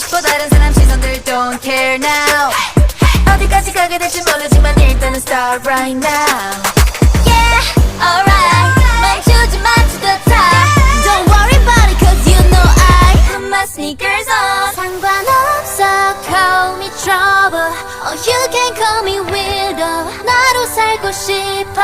I don't care now 어디까지 가게 될지 모르지만 일단은 start right now Yeah, alright. 멈추지 마 to the top. Don't worry about it, cause you know I put my sneakers on. 상관없어, call me trouble. Or you can call me weirdo. 나로 살고 싶어.